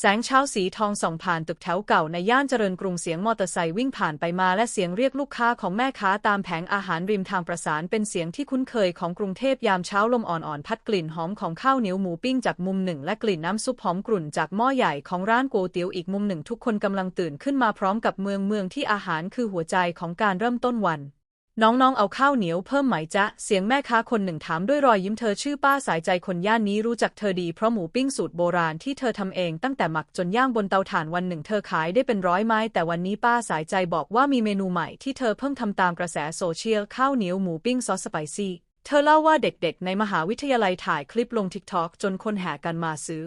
แสงเช้าสีทองส่องผ่านตึกแถวเก่าในย่านเจริญกรุงเสียงมอเตอร์ไซค์วิ่งผ่านไปมาและเสียงเรียกลูกค้าของแม่ค้าตามแผงอาหารริมทางประสานเป็นเสียงที่คุ้นเคยของกรุงเทพยามเช้าลมอ่อนๆพัดกลิ่นหอมของข้าวเหนียวหมูปิ้งจากมุมหนึ่งและกลิ่นน้ำซุปหอมกรุ่นจากหม้อใหญ่ของร้านโกเตี๋ยวอีกมุมหนึ่งทุกคนกำลังตื่นขึ้นมาพร้อมกับเมืองเมืองที่อาหารคือหัวใจของการเริ่มต้นวัน น้องๆ เอาข้าวเหนียวเพิ่มไหมจ๊ะ เสียงแม่ค้าคนหนึ่งถามด้วยรอยยิ้มเธอชื่อป้าสายใจคนย่านนี้รู้จักเธอดีเพราะหมูปิ้งสูตรโบราณที่เธอทำเองตั้งแต่หมักจนย่างบนเตาถ่านวันหนึ่งเธอขายได้เป็นร้อยไม้แต่วันนี้ป้าสายใจบอกว่ามีเมนูใหม่ที่เธอเพิ่งทำตามกระแสโซเชียลข้าวเหนียวหมูปิ้งซอสสไปซี่ เธอเล่าว่าเด็กๆ ในมหาวิทยาลัยถ่ายคลิปลงทิกทอกจนคนแห่กันมาซื้อ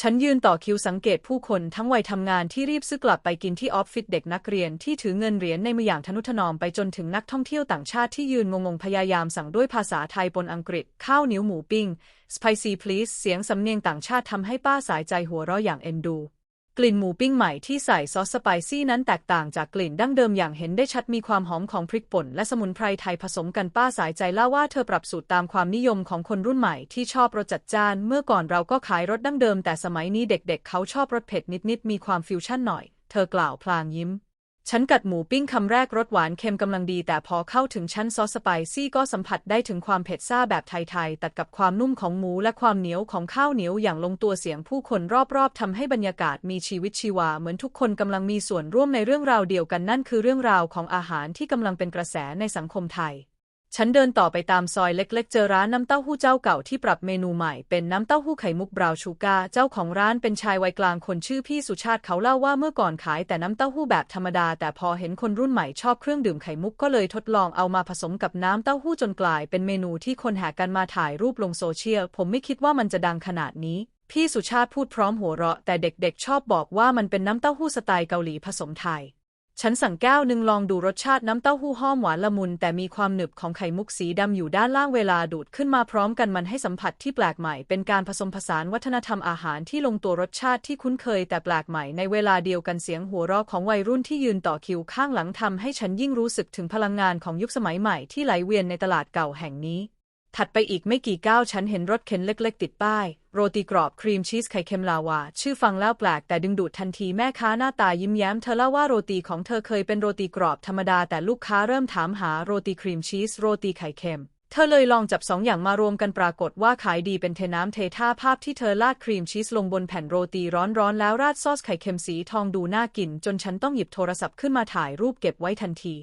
ฉันยืนต่อคิวสังเกตผู้คนทั้งวัยทำงานที่รีบซื้อกลับไปกินที่ออฟฟิศเด็กนักเรียนที่ถือเงินเหรียญในมืออย่างทนุถนอมไปจนถึงนักท่องเที่ยวต่างชาติที่ยืนงงๆพยายามสั่งด้วยภาษาไทยปนอังกฤษ ข้าวเหนียวหมูปิ้ง spicy please เสียงสำเนียงต่างชาติทำให้ป้าสายใจหัวเราะอย่างเอ็นดู กลิ่นหมูปิ้งใหม่ที่ใส่ซอสสไปซี่นั้นแตกต่างจากกลิ่นดั้งเดิมอย่างเห็นได้ชัดมีความหอมของพริกป่นและสมุนไพรไทยผสมกันป้าสายใจเล่าว่าเธอปรับสูตรตามความนิยมของคนรุ่นใหม่ที่ชอบรสจัดจ้าน เมื่อก่อนเราก็ขายรสดั้งเดิมแต่สมัยนี้เด็กๆเขาชอบรสเผ็ดนิดๆมีความฟิวชั่นหน่อย เธอกล่าวพลางยิ้ม ฉันกัดหมูปิ้งคำแรกรสหวานเค็มกำลังดี แต่พอเข้าถึงชั้นซอสสไปซี่ก็สัมผัสได้ถึงความเผ็ดซ่าแบบไทยๆ ตัดกับความนุ่มของหมูและความเหนียวของข้าวเหนียวอย่างลงตัวเสียงผู้คนรอบๆทำให้บรรยากาศมีชีวิตชีวา เหมือนทุกคนกำลังมีส่วนร่วมในเรื่องราวเดียวกันนั่นคือเรื่องราวของอาหารที่กำลังเป็นกระแสในสังคมไทย ฉันเดินต่อไปตามซอยเล็กๆ เจอร้านน้ำเต้าหู้เจ้าเก่าที่ปรับเมนูใหม่เป็นน้ำเต้าหู้ไข่มุกบราวน์ชูกาเจ้าของร้านเป็นชายวัยกลางคนชื่อพี่สุชาติเขาเล่าว่าเมื่อก่อนขายแต่น้ำเต้าหู้แบบธรรมดา แต่พอเห็นคนรุ่นใหม่ชอบเครื่องดื่มไข่มุกก็เลยทดลองเอามาผสมกับน้ำเต้าหู้จนกลาย เป็นเมนูที่คนแห่กันมาถ่ายรูปลงโซเชียลผมไม่คิดว่ามันจะดังขนาดนี้ พี่สุชาติพูดพร้อมหัวเราะ แต่เด็กๆ ชอบบอกว่ามันเป็นน้ำเต้าหู้สไตล์เกาหลีผสมไทย ฉันสั่งแก้วหนึ่งลองดูรสชาติน้ำเต้าหู้หอมหวานละมุน แต่มีความหนึบของไข่มุกสีดำอยู่ด้านล่างเวลาดูดขึ้นมาพร้อมกันมันให้สัมผัสที่แปลกใหม่ เป็นการผสมผสานวัฒนธรรมอาหารที่ลงตัวรสชาติที่คุ้นเคยแต่แปลกใหม่ในเวลาเดียวกันเสียงหัวเราะของวัยรุ่นที่ยืนต่อคิวข้างหลังทำให้ฉันยิ่งรู้สึกถึงพลังงานของยุคสมัยใหม่ที่ไหลเวียนในตลาดเก่าแห่งนี้ ถัดไปอีกไม่กี่ก้าวฉันเห็นรถเข็นเล็ก ๆ ติดป้าย โรตีกรอบครีมชีสไข่เค็มลาวา ชื่อฟังแล้วแปลกแต่ดึงดูดทันทีแม่ค้าหน้าตายิ้มแย้มเธอเล่าว่าโรตีของเธอเคยเป็นโรตีกรอบธรรมดาแต่ลูกค้าเริ่มถามหาโรตีครีมชีสโรตีไข่เค็ม เธอเลยลองจับสองอย่างมารวมกันปรากฏว่าขายดีเป็นเทน้ำเทท่าภาพที่เธอราดครีมชีสลงบนแผ่นโรตีร้อนๆแล้วราดซอสไข่เค็มสีทองดูน่ากิน จนฉันต้องหยิบโทรศัพท์ขึ้นมาถ่ายรูปเก็บไว้ทันที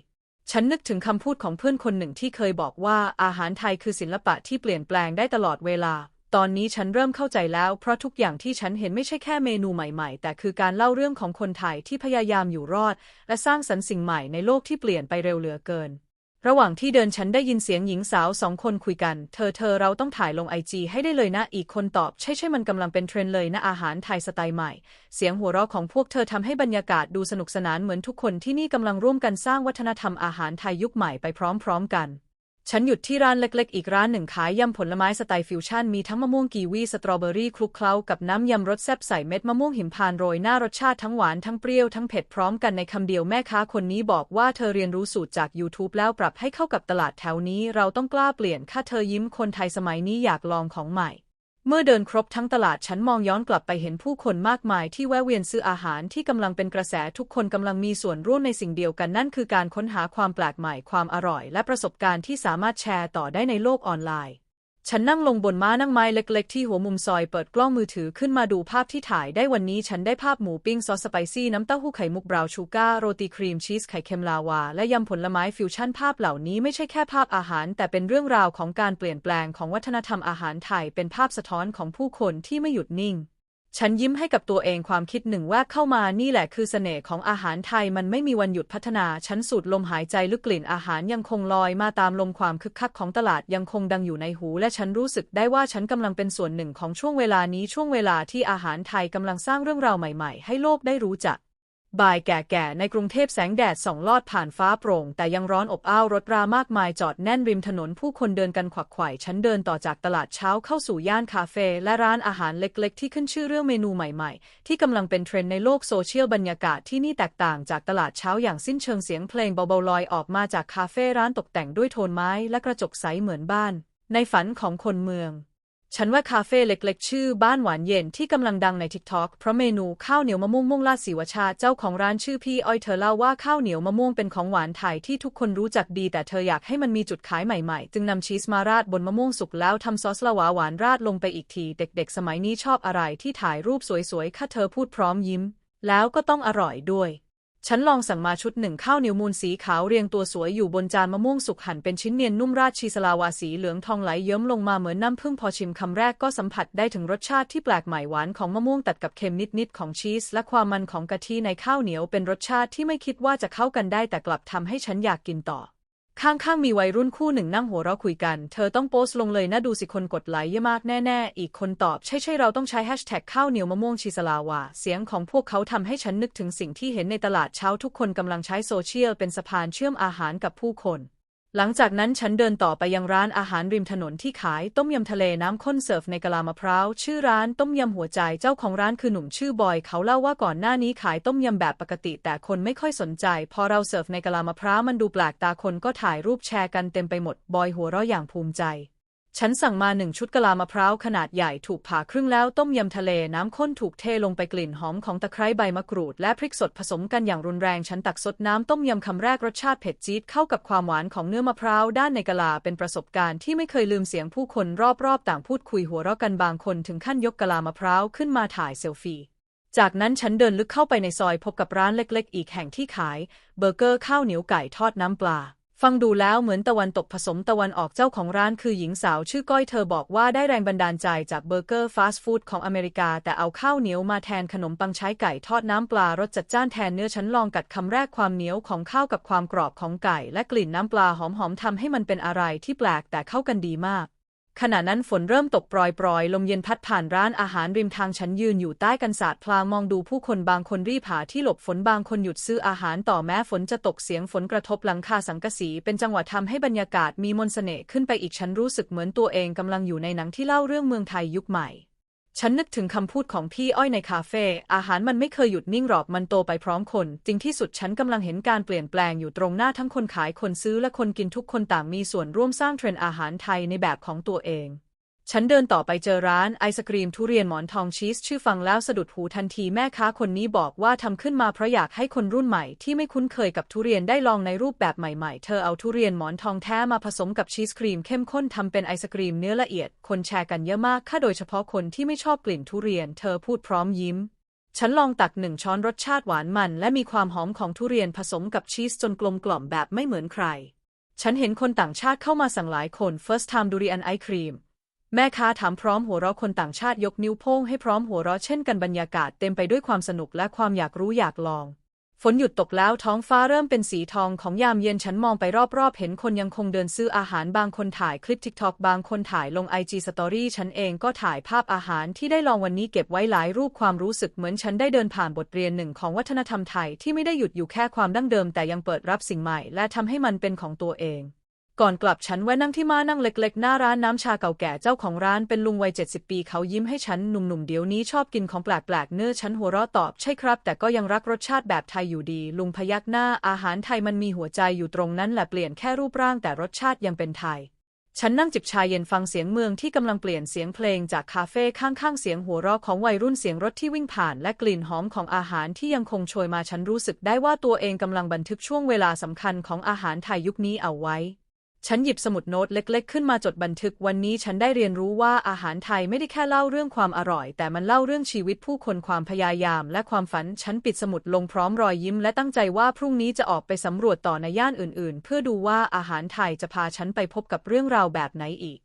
ฉันนึกถึงคำพูดของเพื่อนคนหนึ่งที่เคยบอกว่าอาหารไทยคือศิลปะที่เปลี่ยนแปลงได้ตลอดเวลา ตอนนี้ฉันเริ่มเข้าใจแล้ว เพราะทุกอย่างที่ฉันเห็นไม่ใช่แค่เมนูใหม่ๆ แต่คือการเล่าเรื่องของคนไทยที่พยายามอยู่รอด และสร้างสรรค์สิ่งใหม่ในโลกที่เปลี่ยนไปเร็วเหลือเกิน ระหว่างที่เดินฉันได้ยินเสียงหญิงสาวสองคนคุยกัน เธอเธอเราต้องถ่ายลงไอจีให้ได้เลยนะ อีกคนตอบ ใช่ใช่มันกำลังเป็นเทรนเลยนะอาหารไทยสไตล์ใหม่ เสียงหัวเราะของพวกเธอทำให้บรรยากาศดูสนุกสนานเหมือนทุกคนที่นี่กำลังร่วมกันสร้างวัฒนธรรมอาหารไทยยุคใหม่ไปพร้อม ๆ กัน ฉันหยุดที่ร้านเล็กๆ อีกร้านหนึ่งขายยำผลไม้สไตล์ฟิวชั่น มีทั้งมะม่วงกีวีสตรอเบอรี่คลุกเคล้ากับน้ำยำรสแซ่บใส่เม็ดมะม่วงหิมพานต์โรยหน้ารสชาติทั้งหวานทั้งเปรี้ยวทั้งเผ็ดพร้อมกันในคำเดียวแม่ค้าคนนี้บอกว่าเธอเรียนรู้สูตรจาก YouTube แล้วปรับให้เข้ากับตลาดแถวนี้ เราต้องกล้าเปลี่ยนค่าเธอยิ้มคนไทยสมัยนี้อยากลองของใหม่ เมื่อเดินครบทั้งตลาดฉันมองย้อนกลับไปเห็นผู้คนมากมายที่แวะเวียนซื้ออาหารที่กำลังเป็นกระแสทุกคนกำลังมีส่วนร่วมในสิ่งเดียวกันนั่นคือการค้นหาความแปลกใหม่ความอร่อย และประสบการณ์ที่สามารถแชร์ต่อได้ในโลกออนไลน์ ฉันนั่งลงบนม้านั่งไม้เล็กๆ ที่หัวมุมซอยเปิดกล้องมือถือขึ้นมาดูภาพที่ถ่ายได้วันนี้ฉันได้ภาพหมูปิ้งซอสสไปซี่น้ำเต้าหู้ไข่มุกบราวน์ชูการ์โรตีครีมชีสไข่เค็มลาวา และยำผลไม้ฟิวชั่นภาพเหล่านี้ไม่ใช่แค่ภาพอาหาร แต่เป็นเรื่องราวของการเปลี่ยนแปลงของวัฒนธรรมอาหารไทยเป็นภาพสะท้อนของผู้คนที่ไม่หยุดนิ่ง ฉันยิ้มให้กับตัวเองความคิดหนึ่งแวบเข้ามานี่แหละคือเสน่ห์ของอาหารไทยมันไม่มีวันหยุดพัฒนา ฉันสูดลมหายใจลึกกลิ่นอาหารยังคงลอยมาตามลมความคึกคักของตลาดยังคงดังอยู่ในหู และฉันรู้สึกได้ว่าฉันกำลังเป็นส่วนหนึ่งของช่วงเวลานี้ช่วงเวลาที่อาหารไทยกำลังสร้างเรื่องราวใหม่ๆ ให้โลกได้รู้จัก บ่ายแก่ๆ ในกรุงเทพแสงแดดส่องลอดผ่านฟ้าโปร่ง แต่ยังร้อนอบอ้าวรถรามากมายจอดแน่นริมถนนผู้คนเดินกันขวักไขว่ฉันเดินต่อจากตลาดเช้าเข้าสู่ย่านคาเฟ่และร้านอาหารเล็กๆ ที่ขึ้นชื่อเรื่องเมนูใหม่ๆ ที่กำลังเป็นเทรนด์ในโลกโซเชียลบรรยากาศที่นี่แตกต่างจากตลาดเช้าอย่างสิ้นเชิงเสียงเพลงเบาๆลอยออกมาจากคาเฟ่ร้านตกแต่งด้วยโทนไม้และกระจกใสเหมือนบ้าน ในฝันของคนเมือง ฉันว่าคาเฟ่เล็กๆ ชื่อบ้านหวานเย็นที่กำลังดังใน TikTok เพราะเมนูข้าวเหนียวมะม่วงม่วงลาดสีวชาเจ้าของร้านชื่อพี่อ้อยเธอเล่าว่าข้าวเหนียวมะม่วงเป็นของหวานไทยที่ทุกคนรู้จักดี แต่เธออยากให้มันมีจุดขายใหม่ๆ จึงนำชีสมาราดบนมะม่วงสุกแล้วทำซอสละหวาหวานราดลงไปอีกที เด็กๆ สมัยนี้ชอบอะไรที่ถ่ายรูปสวยๆค่ะเธอพูดพร้อมยิ้ม แล้วก็ต้องอร่อยด้วย ฉันลองสั่งมาชุดหนึ่งข้าวเหนียวมูลสีขาวเรียงตัวสวยอยู่บนจานมะม่วงสุกหั่นเป็นชิ้นเนียนนุ่มราดชีสลาวาสีเหลืองทองไหลเยิ้มลงมาเหมือนน้ำผึ้งพอชิมคำแรกก็สัมผัสได้ถึงรสชาติที่แปลกใหม่หวานของมะม่วงตัดกับเค็มนิดๆของชีสและความมันของกะทิในข้าวเหนียวเป็นรสชาติที่ไม่คิดว่าจะเข้ากันได้แต่กลับทำให้ฉันอยากกินต่อ ข้างๆมีวัยรุ่นคู่หนึ่งนั่งหัวเราะคุยกัน เธอต้องโพสต์ลงเลยนะดูสิคนกดไลค์เยอะมากแน่ๆ อีกคนตอบใช่ใช่เราต้องใช้แฮชแท็กข้าวเหนียวมะม่วงชีสลาวา เสียงของพวกเขาทำให้ฉันนึกถึงสิ่งที่เห็นในตลาดเช้าทุกคนกำลังใช้โซเชียลเป็นสะพานเชื่อมอาหารกับผู้คน หลังจากนั้นฉันเดินต่อไปยังร้านอาหารริมถนนที่ขายต้มยำทะเลน้ำข้นเสิร์ฟในกะลามะพร้าว ชื่อร้านต้มยำหัวใจเจ้าของร้านคือหนุ่มชื่อบอย เขาเล่าว่าก่อนหน้านี้ขายต้มยำแบบปกติ แต่คนไม่ค่อยสนใจ พอเราเสิร์ฟในกะลามะพร้าวมันดูแปลกตาคนก็ถ่ายรูปแชร์กันเต็มไปหมด บอยหัวเราะอย่างภูมิใจ ฉันสั่งมาหนึ่งชุดกะลามะพร้าวขนาดใหญ่ถูกผ่าครึ่งแล้วต้มยำทะเลน้ำข้นถูกเทลงไปกลิ่นหอมของตะไคร้ใบมะกรูด และพริกสดผสมกันอย่างรุนแรงฉันตักสดน้ำต้มยำคำแรกรสชาติเผ็ดจี๊ดเข้ากับความหวานของเนื้อมะพร้าวด้านในกะลาเป็นประสบการณ์ที่ไม่เคยลืมเสียงผู้คนรอบๆ ต่างพูดคุยหัวเราะกันบางคนถึงขั้นยกกะลามะพร้าวขึ้นมาถ่ายเซลฟี่จากนั้นฉันเดินลึกเข้าไปในซอยพบกับร้านเล็ก ๆ อีกแห่งที่ขาย เบอร์เกอร์ข้าวเหนียวไก่ทอดน้ำปลา ฟังดูแล้วเหมือนตะวันตกผสมตะวันออกเจ้าของร้านคือหญิงสาวชื่อก้อยเธอบอกว่าได้แรงบันดาลใจจากเบอร์เกอร์ฟาสต์ฟู้ดของอเมริกา แต่เอาข้าวเหนียวมาแทนขนมปังใช้ไก่ทอดน้ำปลารสจัดจ้านแทนเนื้อฉันลองกัดคำแรกความเหนียวของข้าวกับความกรอบของไก่ และกลิ่นน้ำปลาหอมๆทำให้มันเป็นอะไรที่แปลกแต่เข้ากันดีมาก ขณะนั้นฝนเริ่มตกปรอยๆ ลมเย็นพัดผ่านร้านอาหารริมทางฉันยืนอยู่ใต้กันศาสตร์พลางมองดูผู้คนบางคนรีบหาที่หลบฝนบางคนหยุดซื้ออาหารต่อแม้ฝนจะตกเสียงฝนกระทบหลังคาสังกะสีเป็นจังหวะทำให้บรรยากาศมีมนต์เสน่ห์ขึ้นไปอีกฉันรู้สึกเหมือนตัวเองกำลังอยู่ในหนังที่เล่าเรื่องเมืองไทยยุคใหม่ ฉันนึกถึงคำพูดของพี่อ้อยในคาเฟ่ อาหารมันไม่เคยหยุดนิ่งหรอกมันโตไปพร้อมคน จริงที่สุดฉันกำลังเห็นการเปลี่ยนแปลงอยู่ตรงหน้าทั้งคนขายคนซื้อและคนกินทุกคนต่างมีส่วนร่วมสร้างเทรนด์อาหารไทยในแบบของตัวเอง ฉันเดินต่อไปเจอร้านไอศกรีมทุเรียนหมอนทองชีส ชื่อฟังแล้วสะดุดหูทันทีแม่ค้าคนนี้บอกว่าทำขึ้นมาเพราะอยากให้คนรุ่นใหม่ที่ไม่คุ้นเคยกับทุเรียนได้ลองในรูปแบบใหม่ๆ เธอเอาทุเรียนหมอนทองแท้มาผสมกับชีสครีมเข้มข้นทำเป็นไอศกรีมเนื้อละเอียด คนแชร์กันเยอะมากค่ะโดยเฉพาะคนที่ไม่ชอบกลิ่นทุเรียน เธอพูดพร้อมยิ้ม ฉันลองตักหนึ่งช้อนรสชาติหวานมัน และมีความหอมของทุเรียนผสมกับชีสจนกลมกล่อมแบบไม่เหมือนใคร ฉันเห็นคนต่างชาติเข้ามาสั่งหลายคน first time ดูริอันไอครีม แม่ค้าถามพร้อมหัวเราะคนต่างชาติยกนิ้วโป้งให้พร้อมหัวเราะเช่นกันบรรยากาศเต็มไปด้วยความสนุกและความอยากรู้อยากลอง ฝนหยุดตกแล้วท้องฟ้าเริ่มเป็นสีทองของยามเย็นฉันมองไปรอบๆ เห็นคนยังคงเดินซื้ออาหารบางคนถ่ายคลิป TikTok บางคนถ่ายลง IG Story ฉันเองก็ถ่ายภาพอาหารที่ได้ลองวันนี้เก็บไว้หลายรูปความรู้สึกเหมือนฉันได้เดินผ่านบทเรียนหนึ่งของวัฒนธรรมไทยที่ไม่ได้หยุดอยู่แค่ความดั้งเดิมแต่ยังเปิดรับสิ่งใหม่ และทำให้มันเป็นของตัวเอง ก่อนกลับฉันแวะนั่งที่ม้านั่งเล็กๆ หน้าร้านน้ำชาเก่าแก่เจ้าของร้านเป็นลุงวัย70ปีเขายิ้มให้ฉันหนุ่มๆเดี๋ยวนี้ชอบกินของแปลกๆเนื้อฉันหัวเราะตอบใช่ครับ แต่ก็ยังรักรสชาติแบบไทยอยู่ดี ลุงพยักหน้าอาหารไทยมันมีหัวใจอยู่ตรงนั้นแหละเปลี่ยนแค่รูปร่างแต่รสชาติยังเป็นไทย ฉันนั่งจิบชาเย็นฟังเสียงเมืองที่กำลังเปลี่ยนเสียงเพลงจากคาเฟ่ข้างๆเสียงหัวเราะของวัยรุ่นเสียงรถที่วิ่งผ่าน และกลิ่นหอมของอาหารที่ยังคงโชยมาฉันรู้สึกได้ว่าตัวเองกำลังบันทึกช่วงเวลาสำคัญของอาหารไทยยุคนี้เอาไว้ ฉันหยิบสมุดโน้ตเล็ก ๆ ขึ้นมาจดบันทึกวันนี้ฉันได้เรียนรู้ว่าอาหารไทยไม่ได้แค่เล่าเรื่องความอร่อย แต่มันเล่าเรื่องชีวิตผู้คนความพยายาม และความฝันฉันปิดสมุดลงพร้อมรอยยิ้ม และตั้งใจว่าพรุ่งนี้จะออกไปสำรวจต่อในย่านอื่น ๆ เพื่อดูว่าอาหารไทยจะพาฉันไปพบกับเรื่องราวแบบไหนอีก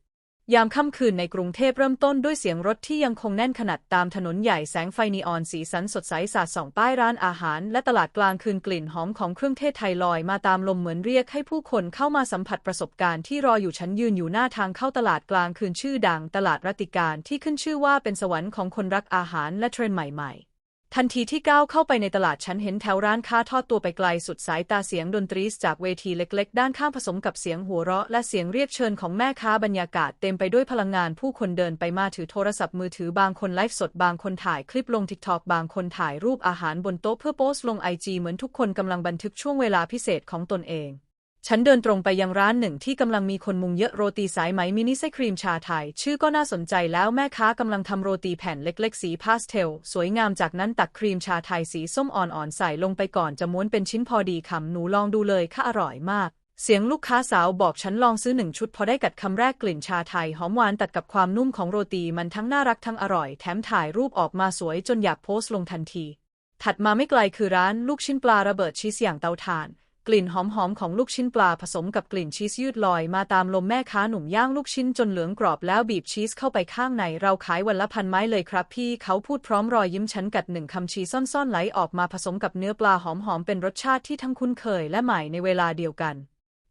ยามค่ำคืนในกรุงเทพเริ่มต้นด้วยเสียงรถที่ยังคงแน่นขนาดตามถนนใหญ่แสงไฟนีออนสีสันสดใสสาดส่องป้ายร้านอาหาร และตลาดกลางคืนกลิ่นหอมของเครื่องเทศไทยลอยมาตามลมเหมือนเรียกให้ผู้คนเข้ามาสัมผัสประสบการณ์ที่รออยู่ฉันยืนอยู่หน้าทางเข้าตลาดกลางคืนชื่อดังตลาดรัติการที่ขึ้นชื่อว่าเป็นสวรรค์ของคนรักอาหารและเทรนด์ใหม่ๆ ทันทีที่ก้าวเข้าไปในตลาดฉันเห็นแถวร้านค้าทอดตัวไปไกลสุดสายตาเสียงดนตรีจากเวทีเล็กๆ ด้านข้างผสมกับเสียงหัวเราะ และเสียงเรียกเชิญของแม่ค้าบรรยากาศเต็มไปด้วยพลังงานผู้คนเดินไปมาถือโทรศัพท์มือถือบางคนไลฟ์สดบางคนถ่ายคลิปลงทิกตอกบางคนถ่ายรูปอาหารบนโต๊ะเพื่อโพสต์ลงไอจีเหมือนทุกคนกำลังบันทึกช่วงเวลาพิเศษของตนเอง ฉันเดินตรงไปยังร้านหนึ่งที่กำลังมีคนมุงเยอะโรตีสายไหมมินิไส้ครีมชาไทย ชื่อก็น่าสนใจแล้วแม่ค้ากำลังทำโรตีแผ่นเล็กๆ สีพาสเทล สวยงามจากนั้นตักครีมชาไทยสีส้มอ่อนๆ ใส่ลงไปก่อนจะม้วนเป็นชิ้นพอดีคำหนูลองดูเลยค่ะอร่อยมาก เสียงลูกค้าสาวบอกฉันลองซื้อหนึ่งชุดพอได้กัดคำแรกกลิ่นชาไทยหอมหวานตัดกับความนุ่มของโรตีมันทั้งน่ารักทั้งอร่อย แถมถ่ายรูปออกมาสวยจนอยากโพสต์ลงทันที ถัดมาไม่ไกลคือร้านลูกชิ้นปลาระเบิดชีสอย่างเตาถ่าน กลิ่นหอมๆของลูกชิ้นปลาผสมกับกลิ่นชีสยืดลอยมาตามลมแม่ค้าหนุ่มย่างลูกชิ้นจนเหลืองกรอบแล้วบีบชีสเข้าไปข้างใน เราขายวันละพันไม้เลยครับพี่เขาพูดพร้อมรอยยิ้มฉันกัดหนึ่งคำชีสซ่อนๆไหลออกมาผสมกับเนื้อปลาหอมๆเป็นรสชาติที่ทั้งคุ้นเคยและใหม่ในเวลาเดียวกัน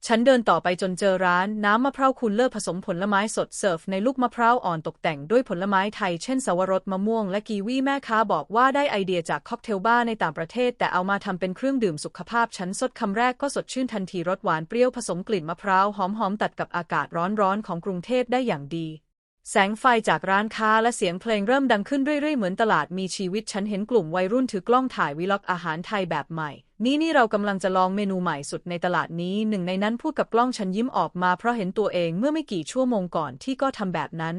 ฉันเดินต่อไปจนเจอร้านน้ำมะพร้าวคูลเลอร์ผสมผลไม้สดเสิร์ฟในลูกมะพร้าวอ่อนตกแต่งด้วยผลไม้ไทยเช่นสวรสมะม่วงและกีวีแม่ค้าบอกว่าได้ไอเดียจากค็อกเทลบ้าร์ในต่างประเทศ แต่เอามาทำเป็นเครื่องดื่มสุขภาพฉันสดคำแรกก็สดชื่นทันทีรสหวานเปรี้ยวผสมกลิ่นมะพร้าวหอมๆตัดกับอากาศร้อนๆของกรุงเทพได้อย่างดี แสงไฟจากร้านค้าและเสียงเพลงเริ่มดังขึ้นเรื่อยๆ เหมือนตลาดมีชีวิตฉันเห็นกลุ่มวัยรุ่นถือกล้องถ่ายวีล็อกอาหารไทยแบบใหม่ นี่นี่เรากำลังจะลองเมนูใหม่สุดในตลาดนี้ หนึ่งในนั้นพูดกับกล้องฉันยิ้มออกมาเพราะเห็นตัวเองเมื่อไม่กี่ชั่วโมงก่อนที่ก็ทำแบบนั้น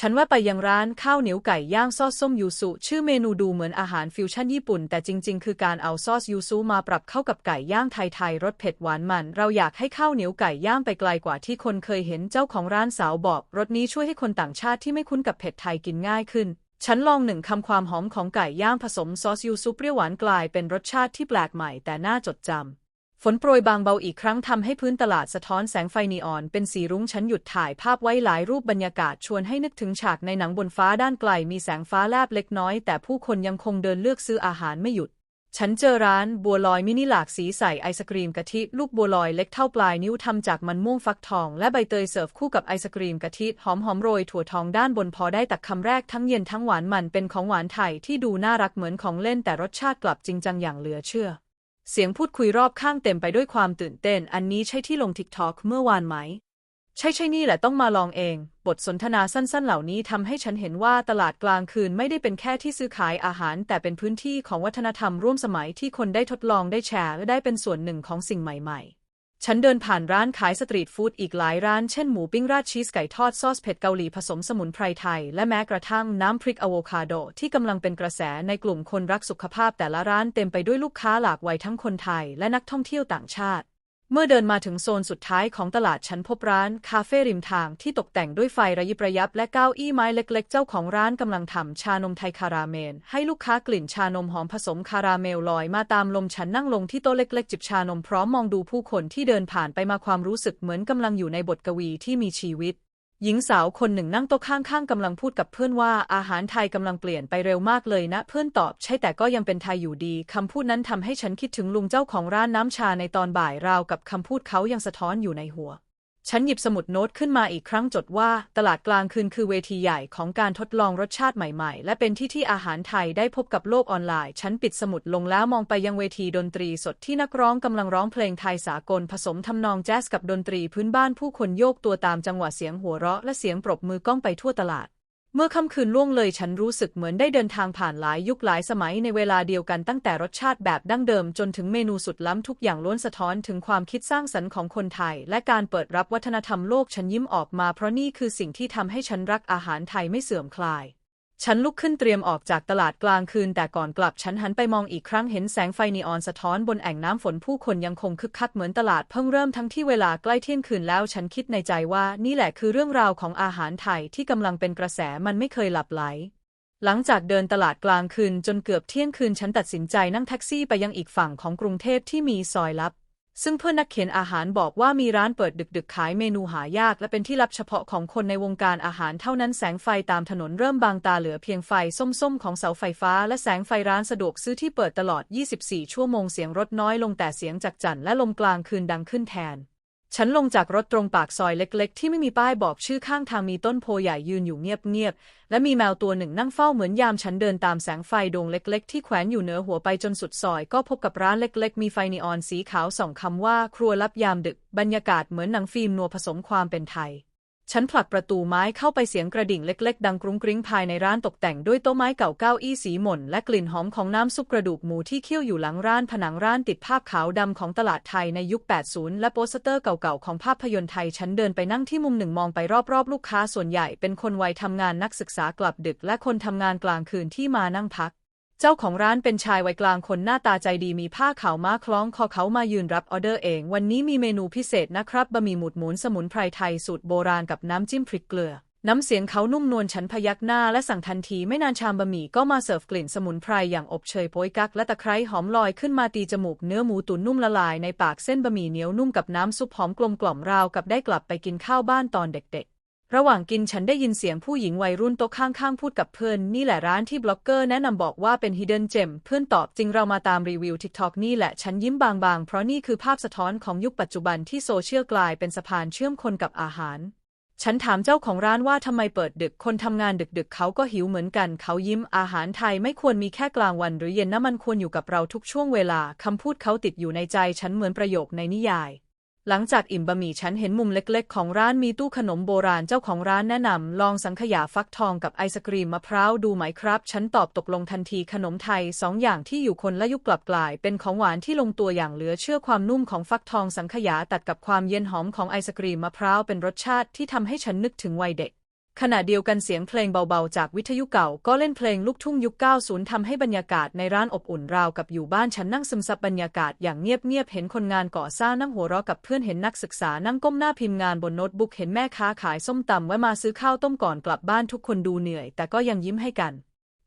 ฉันว่าไปยังร้านข้าวเหนียวไก่ย่างซอสส้มยูสุชื่อเมนูดูเหมือนอาหารฟิวชั่นญี่ปุ่น แต่จริง ๆ คือการเอาซอสยูสุมาปรับเข้ากับไก่ย่างไทยๆรสเผ็ดหวานมัน เราอยากให้ข้าวเหนียวไก่ย่างไปไกลกว่าที่คนเคยเห็นเจ้าของร้านสาวบอกรสนี้ช่วยให้คนต่างชาติที่ไม่คุ้นกับเผ็ดไทยกินง่ายขึ้น ฉันลองหนึ่งคำความหอมของไก่ย่างผสมซอสยูสุเปรี้ยวหวานกลายเป็นรสชาติที่แปลกใหม่แต่น่าจดจำ ฝนโปรยบางเบาอีกครั้งทำให้พื้นตลาดสะท้อนแสงไฟนีออน เป็นสีรุ้งฉันหยุดถ่ายภาพไว้หลายรูปบรรยากาศชวนให้นึกถึงฉากในหนังบนฟ้าด้านไกลมีแสงฟ้าแลบเล็กน้อย แต่ผู้คนยังคงเดินเลือกซื้ออาหารไม่หยุด ฉันเจอร้านบัวลอยมินิหลากสีใสไอศกรีมกะทิลูกบัวลอยเล็กเท่าปลายนิ้วทำจากมันม่วงฟักทอง และใบเตยเสิร์ฟคู่กับไอศกรีมกะทิหอมหอมโรยถั่วทองด้านบนพอได้ตักคำแรกทั้งเย็นทั้งหวานมันเป็นของหวานไทยที่ดูน่ารักเหมือนของเล่นแต่รสชาติกลับจริงจังอย่างเหลือเชื่อ เสียงพูดคุยรอบข้างเต็มไปด้วยความตื่นเต้น อันนี้ใช่ที่ลงทิกทอกเมื่อวานไหม ใช่ใช่นี่แหละต้องมาลองเอง บทสนทนาสั้นๆ เหล่านี้ทำให้ฉันเห็นว่าตลาดกลางคืนไม่ได้เป็นแค่ที่ซื้อขายอาหาร แต่เป็นพื้นที่ของวัฒนธรรมร่วมสมัยที่คนได้ทดลองได้แชร์และได้เป็นส่วนหนึ่งของสิ่งใหม่ ๆ ฉันเดินผ่านร้านขายสตรีทฟู้ดอีกหลายร้านเช่นหมูปิ้งราดชีสไก่ทอดซอสเผ็ดเกาหลีผสมสมุนไพรไทย และแม้กระทั่งน้ำพริกอะโวคาโด ที่กำลังเป็นกระแสในกลุ่มคนรักสุขภาพแต่ละร้านเต็มไปด้วยลูกค้าหลากวัยทั้งคนไทยและนักท่องเที่ยวต่างชาติ เมื่อเดินมาถึงโซนสุดท้ายของตลาดฉันพบร้านคาเฟ่ริมทางที่ตกแต่งด้วยไฟระยิบระยับและเก้าอี้ไม้เล็กๆ เจ้าของร้านกำลังทำชานมไทยคาราเมล ให้ลูกค้ากลิ่นชานมหอมผสมคาราเมลลอยมาตามลมฉันนั่งลงที่โต๊ะเล็กๆ จิบชานมพร้อมมองดูผู้คนที่เดินผ่านไปมาความรู้สึกเหมือนกำลังอยู่ในบทกวีที่มีชีวิต หญิงสาวคนหนึ่งนั่งโต๊ะข้างๆกำลังพูดกับเพื่อนว่าอาหารไทยกำลังเปลี่ยนไปเร็วมากเลยนะ เพื่อนตอบใช่แต่ก็ยังเป็นไทยอยู่ดีคำพูดนั้นทำให้ฉันคิดถึงลุงเจ้าของร้านน้ำชาในตอนบ่ายราวกับคำพูดเขายังสะท้อนอยู่ในหัว ฉันหยิบสมุดโน้ตขึ้นมาอีกครั้งจดว่า ตลาดกลางคืนคือเวทีใหญ่ของการทดลองรสชาติใหม่ๆ และเป็นที่ที่อาหารไทยได้พบกับโลกออนไลน์ ฉันปิดสมุดลงแล้วมองไปยังเวทีดนตรีสดที่นักร้องกำลังร้องเพลงไทยสากลผสมทำนองแจ๊สกับดนตรีพื้นบ้านผู้คนโยกตัวตามจังหวะเสียงหัวเราะและเสียงปรบมือก้องไปทั่วตลาด เมื่อค่ำคืนล่วงเลยฉันรู้สึกเหมือนได้เดินทางผ่านหลายยุคหลายสมัยในเวลาเดียวกันตั้งแต่รสชาติแบบดั้งเดิมจนถึงเมนูสุดล้ำทุกอย่างล้วนสะท้อนถึงความคิดสร้างสรรค์ของคนไทย และการเปิดรับวัฒนธรรมโลกฉันยิ้มออกมาเพราะนี่คือสิ่งที่ทำให้ฉันรักอาหารไทยไม่เสื่อมคลาย ฉันลุกขึ้นเตรียมออกจากตลาดกลางคืน แต่ก่อนกลับฉันหันไปมองอีกครั้งเห็นแสงไฟนีออนสะท้อนบนแอ่งน้ำฝนผู้คนยังคงคึกคักเหมือนตลาดเพิ่งเริ่มทั้งที่เวลาใกล้เที่ยงคืนแล้วฉันคิดในใจว่านี่แหละคือเรื่องราวของอาหารไทยที่กำลังเป็นกระแสมันไม่เคยหลับไหล หลังจากเดินตลาดกลางคืนจนเกือบเที่ยงคืนฉันตัดสินใจนั่งแท็กซี่ไปยังอีกฝั่งของกรุงเทพที่มีซอยลับ ซึ่งเพื่อนนักเขียนอาหารบอกว่ามีร้านเปิดดึกๆ ขายเมนูหายาก และเป็นที่รับเฉพาะของคนในวงการอาหารเท่านั้นแสงไฟตามถนนเริ่มบางตาเหลือเพียงไฟส้มๆ ของเสาไฟฟ้า และแสงไฟร้านสะดวกซื้อที่เปิดตลอด 24 ชั่วโมงเสียงรถน้อยลงแต่เสียงจักจั่นและลมกลางคืนดังขึ้นแทน ฉันลงจากรถตรงปากซอยเล็ก ๆ ที่ไม่มีป้ายบอกชื่อข้างทางมีต้นโพใหญ่ยืนอยู่เงียบ ๆ และมีแมวตัวหนึ่งนั่งเฝ้าเหมือนยามฉันเดินตามแสงไฟดวงเล็ก ๆ ที่แขวนอยู่เหนือหัวไปจนสุดซอย ก็พบกับร้านเล็ก ๆ มีไฟนีออนสีขาวส่องคำว่า ครัวลับยามดึก บรรยากาศเหมือนหนังฟิล์มนัวผสมความเป็นไทย ฉันผลักประตูไม้เข้าไปเสียงกระดิ่งเล็ก ๆ ดังกรุ้งกริ้งภายในร้านตกแต่งด้วยโต๊ะไม้เก่าเก้าอี้สีหม่นและกลิ่นหอมของน้ำซุปกระดูกหมูที่เคี่ยวอยู่หลังร้านผนังร้านติดภาพขาวดำของตลาดไทยในยุค 80 และโปสเตอร์เก่าๆ ของภาพยนตร์ไทย ฉันเดินไปนั่งที่มุมหนึ่งมองไปรอบๆ ลูกค้าส่วนใหญ่เป็นคนวัยทำงานนักศึกษากลับดึกและคนทำงานกลางคืนที่มานั่งพัก เจ้าของร้านเป็นชายวัยกลางคนหน้าตาใจดีมีผ้าขาวม้าคล้องคอเขามายืนรับออเดอร์เอง วันนี้มีเมนูพิเศษนะครับบะหมี่หมุดหมุนสมุนไพรไทยสูตรโบราณกับน้ำจิ้มพริกเกลือ น้ำเสียงเขานุ่มนวลฉันพยักหน้าและสั่งทันทีไม่นานชามบะหมี่ก็มาเสิร์ฟกลิ่นสมุนไพรอย่างอบเชยโป๊ยกักและตะไคร้หอมลอยขึ้นมาตีจมูกเนื้อหมูตุ๋นนุ่มละลายในปากเส้นบะหมี่เหนียวนุ่มกับน้ำซุปหอมกลมกล่อมราวกับได้กลับไปกินข้าวบ้านตอนเด็กๆ ระหว่างกินฉันได้ยินเสียงผู้หญิงวัยรุ่นโต๊ะข้างๆ พูดกับเพื่อนนี่แหละร้านที่บล็อกเกอร์แนะนำบอกว่าเป็น Hidden Gem เพื่อนตอบจริงเรามาตามรีวิว TikTok นี่แหละฉันยิ้มบางๆ เพราะนี่คือภาพสะท้อนของยุคปัจจุบันที่โซเชียลกลายเป็นสะพานเชื่อมคนกับอาหาร ฉันถามเจ้าของร้านว่าทำไมเปิดดึกคนทำงานดึกๆ เขาก็หิวเหมือนกันเขายิ้มอาหารไทยไม่ควรมีแค่กลางวัน หรือเย็นนะมันควรอยู่กับเราทุกช่วงเวลาคำพูดเขาติดอยู่ในใจฉันเหมือนประโยคในนิยาย หลังจากอิ่มบะหมี่ฉันเห็นมุมเล็กๆ ของร้านมีตู้ขนมโบราณเจ้าของร้านแนะนำลองสังขยาฟักทองกับไอศกรีมมะพร้าวดูไหมครับ ฉันตอบตกลงทันทีขนมไทยสองอย่างที่อยู่คนละยุคกลับกลาย เป็นของหวานที่ลงตัวอย่างเหลือเชื่อความนุ่มของฟักทองสังขยาตัดกับความเย็นหอมของไอศกรีมมะพร้าวเป็นรสชาติที่ทำให้ฉันนึกถึงวัยเด็ก ขณะเดียวกันเสียงเพลงเบาๆ จากวิทยุเก่าก็เล่นเพลงลูกทุ่งยุค 90 ทำให้บรรยากาศในร้านอบอุ่นราวกับอยู่บ้านฉันนั่งซึมซับบรรยากาศอย่างเงียบๆ เห็นคนงานก่อสร้างนั่งหัวเราะกับเพื่อนเห็นนักศึกษานั่งก้มหน้าพิมพ์งานบนโน้ตบุ๊กเห็นแม่ค้าขายส้มตำแวะมาซื้อข้าวต้มก่อนกลับบ้านทุกคนดูเหนื่อย แต่ก็ยังยิ้มให้กัน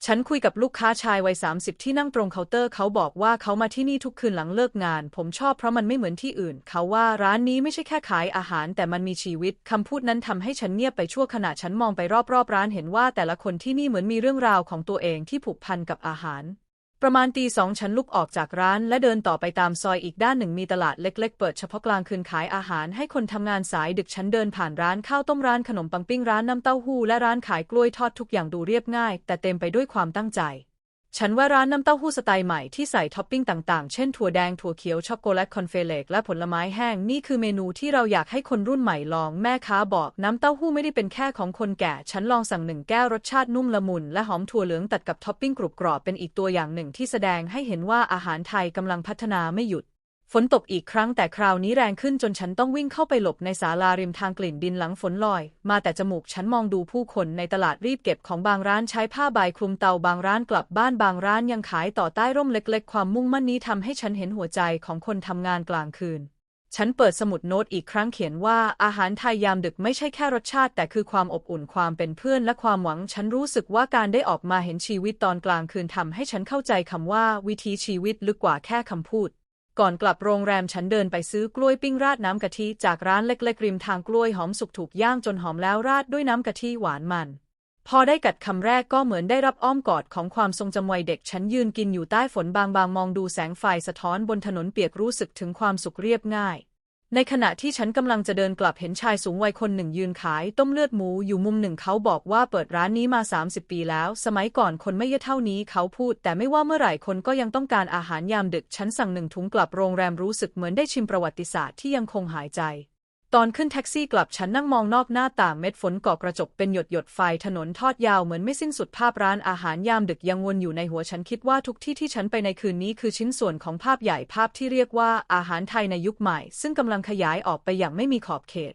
ฉันคุยกับลูกค้าชายวัย30ที่นั่งตรงเคาน์เตอร์เขาบอกว่าเขามาที่นี่ทุกคืนหลังเลิกงาน ผมชอบเพราะมันไม่เหมือนที่อื่น เขาว่าร้านนี้ไม่ใช่แค่ขายอาหาร แต่มันมีชีวิต คำพูดนั้นทำให้ฉันเงียบไปชั่วขณะฉันมองไปรอบๆ ร้านเห็นว่าแต่ละคนที่นี่เหมือนมีเรื่องราวของตัวเองที่ผูกพันกับอาหาร ประมาณตีสองฉันลุกออกจากร้านและเดินต่อไปตามซอยอีกด้านหนึ่งมีตลาดเล็ก ๆ เปิดเฉพาะกลางคืนขายอาหารให้คนทำงานสายดึกฉันเดินผ่านร้านข้าวต้มร้านขนมปังปิ้งร้านน้ำเต้าหู้และร้านขายกล้วยทอดทุกอย่างดูเรียบง่าย แต่เต็มไปด้วยความตั้งใจ ฉันว่าร้านน้ำเต้าหู้สไตล์ใหม่ที่ใส่ท็อปปิ้งต่างๆ เช่นถั่วแดง ถั่วเขียว ช็อกโกแลต คอนเฟลกและผลไม้แห้ง นี่คือเมนูที่เราอยากให้คนรุ่นใหม่ลอง แม่ค้าบอกน้ำเต้าหู้ไม่ได้เป็นแค่ของคนแก่ ฉันลองสั่งหนึ่งแก้วรสชาตินุ่มละมุน และหอมถั่วเหลืองตัดกับท็อปปิ้งกรุบกรอบเป็นอีกตัวอย่างหนึ่งที่แสดงให้เห็นว่าอาหารไทยกำลังพัฒนาไม่หยุด ฝนตกอีกครั้งแต่คราวนี้แรงขึ้นจนฉันต้องวิ่งเข้าไปหลบในศาลาริมทางกลิ่นดินหลังฝนลอย มาแต่จมูกฉันมองดูผู้คนในตลาดรีบเก็บของบางร้านใช้ผ้าใบคลุมเตาบางร้านกลับบ้านบางร้านยังขายต่อใต้ร่มเล็กๆ ความมุ่งมั่นนี้ทำให้ฉันเห็นหัวใจของคนทำงานกลางคืน ฉันเปิดสมุดโน้ตอีกครั้งเขียนว่าอาหารไทยยามดึกไม่ใช่แค่รสชาติ แต่คือความอบอุ่นความเป็นเพื่อนและความหวัง ฉันรู้สึกว่าการได้ออกมาเห็นชีวิตตอนกลางคืนทำให้ฉันเข้าใจคำว่า วิถีชีวิตลึกกว่าแค่คำพูด ก่อนกลับโรงแรมฉันเดินไปซื้อกล้วยปิ้งราดน้ำกะทิจากร้านเล็กๆริมทางกล้วยหอมสุกถูกย่างจนหอมแล้วราดด้วยน้ำกะทิหวานมัน พอได้กัดคำแรกก็เหมือนได้รับอ้อมกอดของความทรงจำวัยเด็กฉันยืนกินอยู่ใต้ฝนบางๆมองดูแสงไฟสะท้อนบนถนนเปียกรู้สึกถึงความสุขเรียบง่าย ในขณะที่ฉันกำลังจะเดินกลับเห็นชายสูงวัยคนหนึ่งยืนขายต้มเลือดหมูอยู่มุมหนึ่งเขาบอกว่าเปิดร้านนี้มา 30 ปีแล้ว สมัยก่อนคนไม่เยอะเท่านี้เขาพูด แต่ไม่ว่าเมื่อไหร่คนก็ยังต้องการอาหารยามดึก ฉันสั่งหนึ่งถุงกลับโรงแรมรู้สึกเหมือนได้ชิมประวัติศาสตร์ที่ยังคงหายใจ ตอนขึ้นแท็กซี่กลับฉันนั่งมองนอกหน้าต่างเม็ดฝนเกาะกระจกเป็นหยดหยดไฟถนนทอดยาวเหมือนไม่สิ้นสุดภาพร้านอาหารยามดึกยังวนอยู่ในหัวฉันคิดว่าทุกที่ที่ฉันไปในคืนนี้คือชิ้นส่วนของภาพใหญ่ภาพที่เรียกว่าอาหารไทยในยุคใหม่ ซึ่งกำลังขยายออกไปอย่างไม่มีขอบเขต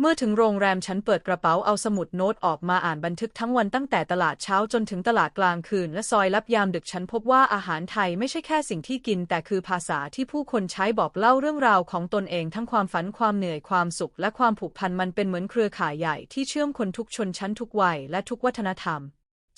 เมื่อถึงโรงแรมฉันเปิดกระเป๋าเอาสมุดโน้ตออกมาอ่านบันทึกทั้งวันตั้งแต่ตลาดเช้าจนถึงตลาดกลางคืนและซอยลับยามดึกฉันพบว่าอาหารไทยไม่ใช่แค่สิ่งที่กิน แต่คือภาษาที่ผู้คนใช้บอกเล่าเรื่องราวของตนเองทั้งความฝันความเหนื่อยความสุข และความผูกพันมันเป็นเหมือนเครือข่ายใหญ่ที่เชื่อมคนทุกชนชั้นทุกวัยและทุกวัฒนธรรม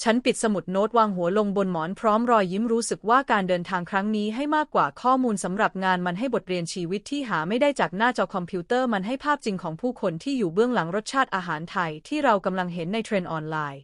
ฉันปิดสมุดโน้ตวางหัวลงบนหมอนพร้อมรอยยิ้มรู้สึกว่าการเดินทางครั้งนี้ให้มากกว่าข้อมูลสำหรับงานมันให้บทเรียนชีวิตที่หาไม่ได้จากหน้าจอคอมพิวเตอร์มันให้ภาพจริงของผู้คนที่อยู่เบื้องหลังรสชาติอาหารไทยที่เรากำลังเห็นในเทรนด์ออนไลน์